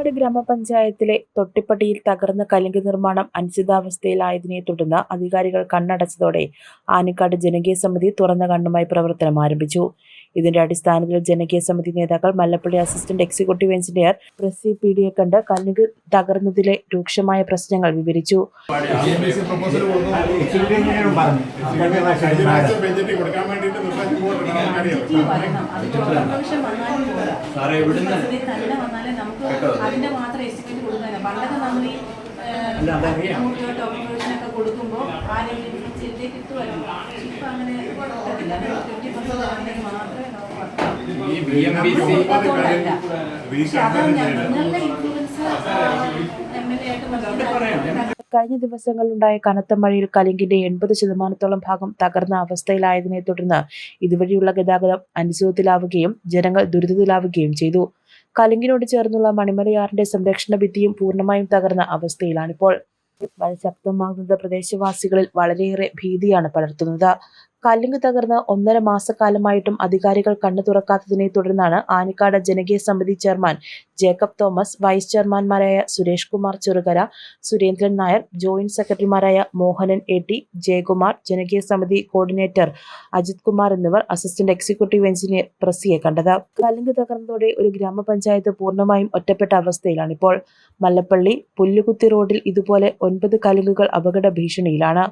ആനിക്കാട് ഗ്രാമപഞ്ചായത്തിലെ തൊട്ടിപ്പടിയിൽ തകർന്ന കലുങ്ക് നിർമ്മാണം അനിശ്ചിതാവസ്ഥയിലായതിനെ തുടർന്ന് അധികാരികൾ കണ്ണടച്ചതോടെ ആനക്കാട് ജനകീയ സമിതി തുറന്ന കണ്ണുമായി പ്രവർത്തനം ആരംഭിച്ചു. ഇതിന്റെ അടിസ്ഥാനത്തിൽ ജനകീയ സമിതി നേതാക്കൾ മല്ലപ്പള്ളി അസിസ്റ്റന്റ് എക്സിക്യൂട്ടീവ് എഞ്ചിനീയർ പ്രസി പി ഡിയെ കണ്ട് കലുങ്ക് തകർന്നതിലെ രൂക്ഷമായ പ്രശ്നങ്ങൾ വിവരിച്ചു. സാറേ ഇവിടുന്ന് നമുക്ക് അതിന്റെ മാത്രം എസ്റ്റിമേറ്റ് കൊടുക്കുന്നത് പണ്ടൊക്കെ നമ്മൾ ഈ. ഡോക്യുമെന്റേഷനൊക്കെ കൊടുക്കുമ്പോൾ ആരെങ്കിലും കിട്ടുമായിരുന്നു. ഇപ്പം അങ്ങനെ കിട്ടത്തില്ല ട്വന്റി പെർസെന്റ് ആണെങ്കിൽ മാത്രമേ കഴിഞ്ഞ ദിവസങ്ങളിലുണ്ടായ കനത്ത മഴയിൽ കലിങ്കിന്റെ എൺപത് ശതമാനത്തോളം ഭാഗം തകർന്ന അവസ്ഥയിലായതിനെ തുടർന്ന് ഇതുവഴിയുള്ള ഗതാഗതം അനുസൃതത്തിലാവുകയും ജനങ്ങൾ ദുരിതത്തിലാവുകയും ചെയ്തു. കലിങ്കിനോട് ചേർന്നുള്ള മണിമലയാറിന്റെ സംരക്ഷണ ഭിത്തിയും പൂർണമായും തകർന്ന അവസ്ഥയിലാണിപ്പോൾ. മഴ ശക്തമാകുന്നത് പ്രദേശവാസികളിൽ വളരെയേറെ ഭീതിയാണ് പടർത്തുന്നത്. കല്ലിങ്ക് തകർന്ന് ഒന്നര മാസക്കാലമായിട്ടും അധികാരികൾ കണ്ണു തുറക്കാത്തതിനെ തുടർന്നാണ് ആനിക്കാട് ജനകീയ സമിതി ചെയർമാൻ ജേക്കബ് തോമസ് വൈസ് ചെയർമാൻമാരായ സുരേഷ് കുമാർ ചെറുകര സുരേന്ദ്രൻ നായർ ജോയിന്റ് സെക്രട്ടറിമാരായ മോഹനൻ എ ടി ജയകുമാർ ജനകീയ സമിതി കോർഡിനേറ്റർ അജിത് കുമാർ എന്നിവർ അസിസ്റ്റന്റ് എക്സിക്യൂട്ടീവ് എഞ്ചിനീയർ പ്രസിയെ കണ്ടത്. കല്ലിങ്ക് തകർന്നതോടെ ഒരു ഗ്രാമപഞ്ചായത്ത് പൂർണമായും ഒറ്റപ്പെട്ട അവസ്ഥയിലാണ് ഇപ്പോൾ. മല്ലപ്പള്ളി പുല്ലുകുത്തി റോഡിൽ ഇതുപോലെ ഒൻപത് കലുങ്കുകൾ അപകട ഭീഷണിയിലാണ്.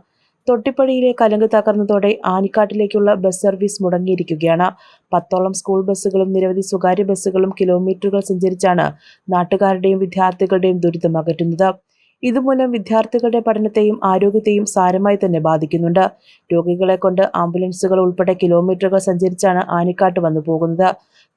തൊട്ടിപ്പടിയിലെ കലങ്ക് തകർന്നതോടെ ആനിക്കാട്ടിലേക്കുള്ള ബസ് സർവീസ് മുടങ്ങിയിരിക്കുകയാണ്. പത്തോളം സ്കൂൾ ബസ്സുകളും നിരവധി സ്വകാര്യ ബസ്സുകളും കിലോമീറ്ററുകൾ സഞ്ചരിച്ചാണ് നാട്ടുകാരുടെയും വിദ്യാർത്ഥികളുടെയും ദുരിതം അകറ്റുന്നത്. ഇതുമൂലം വിദ്യാർത്ഥികളുടെ പഠനത്തെയും ആരോഗ്യത്തെയും സാരമായി തന്നെ ബാധിക്കുന്നുണ്ട്. രോഗികളെ കൊണ്ട് ആംബുലൻസുകൾ ഉൾപ്പെടെ കിലോമീറ്ററുകൾ സഞ്ചരിച്ചാണ് ആനിക്കാട്ട് വന്നു പോകുന്നത്.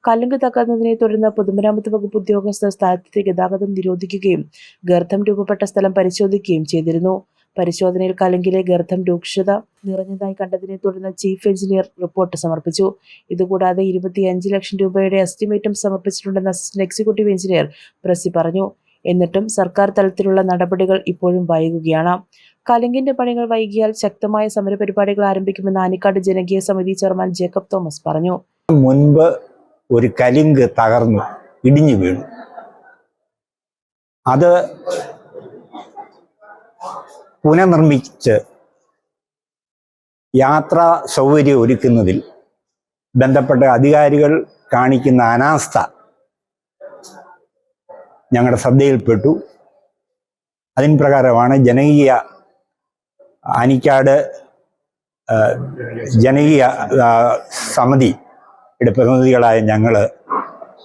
കല്ലുങ്ക് തകർന്നതിനെ തുടർന്ന് പൊതുമരാമത്ത് വകുപ്പ് ഉദ്യോഗസ്ഥർ സ്ഥലത്തെ ഗതാഗതം നിരോധിക്കുകയും ഗർത്തം രൂപപ്പെട്ട സ്ഥലം പരിശോധിക്കുകയും ചെയ്തിരുന്നു. പരിശോധനയിൽ കലങ്കിലെ ഗർഭം രൂക്ഷത നിറഞ്ഞതായി കണ്ടതിനെ തുടർന്ന് ചീഫ് എഞ്ചിനീയർ റിപ്പോർട്ട് സമർപ്പിച്ചു. ഇതുകൂടാതെ ഇരുപത്തിയഞ്ച് ലക്ഷം രൂപയുടെ എസ്റ്റിമേറ്റും സമർപ്പിച്ചിട്ടുണ്ടെന്ന് അസിസ്റ്റന്റ് എക്സിക്യൂട്ടീവ് എഞ്ചിനീയർ പ്രസി പറഞ്ഞു. എന്നിട്ടും സർക്കാർ തലത്തിലുള്ള നടപടികൾ ഇപ്പോഴും വൈകുകയാണ്. കലങ്കിന്റെ പണികൾ വൈകിയാൽ ശക്തമായ സമരപരിപാടികൾ ആരംഭിക്കുമെന്ന് ആനിക്കാട് ജനകീയ സമിതി ചെയർമാൻ ജേക്കബ് തോമസ് പറഞ്ഞു. മുൻപ് ഒരു കലിങ്ക് തകർന്നു ഇടിഞ്ഞു വീണു. അത് പുനർനിർമ്മിച്ച് യാത്രാ സൗകര്യം ഒരുക്കുന്നതിൽ ബന്ധപ്പെട്ട അധികാരികൾ കാണിക്കുന്ന അനാസ്ഥ ഞങ്ങളുടെ ശ്രദ്ധയിൽപ്പെട്ടു. അതിൻ പ്രകാരമാണ് ജനകീയ ആനിക്കാട് ആ, ജനകീയ സമിതിയുടെ പ്രതിനിധികളായ ഞങ്ങൾ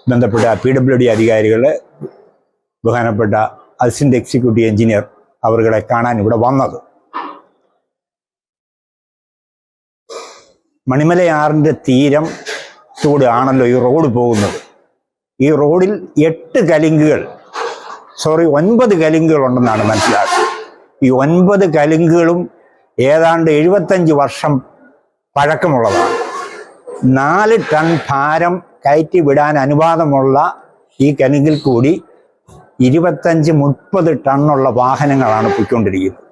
ബന്ധപ്പെട്ട പി ഡബ്ല്യു ഡി അധികാരികളെ ബഹുമാനപ്പെട്ട അസിസ്റ്റന്റ് എക്സിക്യൂട്ടീവ് എഞ്ചിനീയർ അവരുടെ കാണാൻ ഇവിടെ വന്നത്. മണിമലയാറിന്റെ തീരം കൂടെ ആണല്ലോ ഈ റോഡ് പോകുന്നത്. ഈ റോഡിൽ എട്ട് കലിങ്കുകൾ സോറി ഒൻപത് കലിങ്കുകൾ ഉണ്ടെന്നാണ് മനസ്സിലാക്കുന്നത് ഈ ഒൻപത് കലിങ്കുകളും ഏതാണ്ട് എഴുപത്തഞ്ച് വർഷം പഴക്കമുള്ളതാണ്. നാല് ടൺ ഭാരം കയറ്റി വിടാൻ അനുവാദമുള്ള ഈ കലിങ്കിൽ കൂടി ഇരുപത്തഞ്ച് മുപ്പത് ടണ്ണുള്ള വാഹനങ്ങളാണ് പൊയ്ക്കൊണ്ടിരിക്കുന്നത്.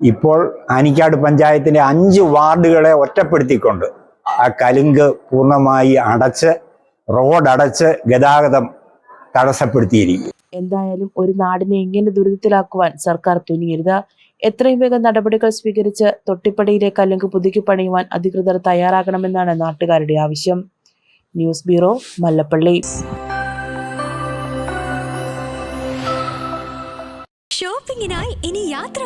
ഇപ്പോൾ ആനിക്കാട് പഞ്ചായത്തിന്റെ അഞ്ച് വാർഡുകളെ ഒറ്റപ്പെടുത്തിക്കൊണ്ട് ആ കലുങ്ക് പൂർണമായി അടച്ച് റോഡ് അടച്ച് ഗതാഗതം തടസ്സപ്പെടുത്തിയിരിക്കും എന്തായാലും ഒരു നാടിനെ എങ്ങനെ ദുരിതത്തിലാക്കുവാൻ സർക്കാർ തുനിയരുത്? എത്രയും വേഗം നടപടികൾ സ്വീകരിച്ച് തൊട്ടിപ്പടിയിലെ കല്ലുങ്ക് പുതുക്കി പണിയുവാൻ അധികൃതർ തയ്യാറാകണമെന്നാണ് നാട്ടുകാരുടെ ആവശ്യം. News bureau Mallappally.